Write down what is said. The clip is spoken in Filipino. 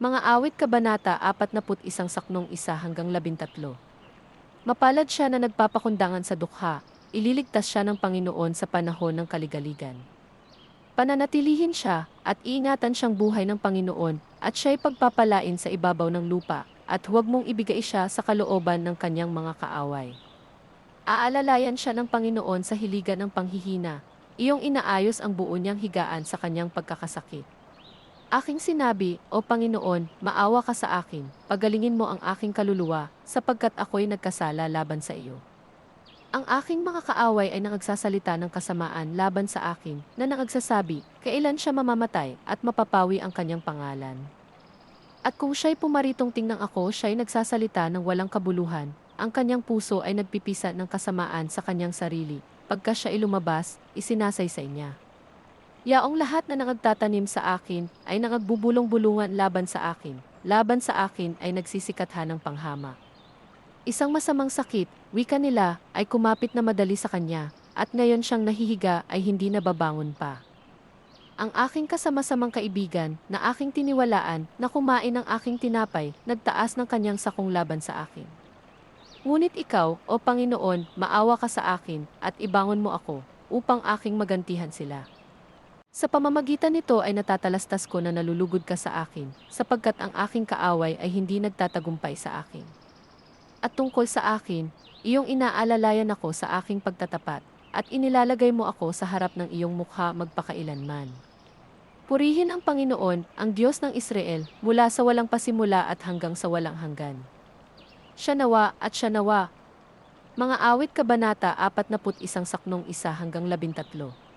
Mga awit kabanata 41 saknong isa hanggang 13. Mapalad siya na nagpapakundangan sa dukha, ililigtas siya ng Panginoon sa panahon ng kaligaligan. Pananatilihin siya at iingatan siyang buhay ng Panginoon at siya'y pagpapalain sa ibabaw ng lupa at huwag mong ibigay siya sa kalooban ng kanyang mga kaaway. Aalalayan siya ng Panginoon sa hiligan ng panghihina, iyong inaayos ang buo niyang higaan sa kanyang pagkakasakit. Aking sinabi, O Panginoon, maawa ka sa akin, pagalingin mo ang aking kaluluwa, sapagkat ako'y nagkasala laban sa iyo. Ang aking mga kaaway ay nangagsasalita ng kasamaan laban sa akin, na nangagsasabi, kailan siya mamamatay at mapapawi ang kanyang pangalan. At kung siya'y pumaritong tingnan ako, siya'y nagsasalita ng walang kabuluhan, ang kanyang puso ay nagpipisa ng kasamaan sa kanyang sarili, pagka siya'y lumabas, isinasaysay niya. Yaong lahat na nangagtatanim sa akin ay nangagbubulong-bulungan laban sa akin, laban sa akin ay nagsisikathan ng panghama. Isang masamang sakit, wika nila, ay kumapit na madali sa kanya, at ngayon siyang nahihiga ay hindi nababangon pa. Ang aking kasama-samang kaibigan, na aking tiniwalaan, na kumain ng aking tinapay, nagtaas ng kanyang sakong laban sa akin. Ngunit ikaw, o Panginoon, maawa ka sa akin, at ibangon mo ako, upang aking magantihan sila. Sa pamamagitan nito ay natatalastas ko na nalulugod ka sa akin, sapagkat ang aking kaaway ay hindi nagtatagumpay sa akin. At tungkol sa akin, iyong inaalalayan ako sa aking pagtatapat, at inilalagay mo ako sa harap ng iyong mukha magpakailanman. Purihin ang Panginoon, ang Diyos ng Israel, mula sa walang pasimula at hanggang sa walang hanggan. Siya nawa at siya nawa. Mga awit kabanata 41 saknong isa hanggang 13.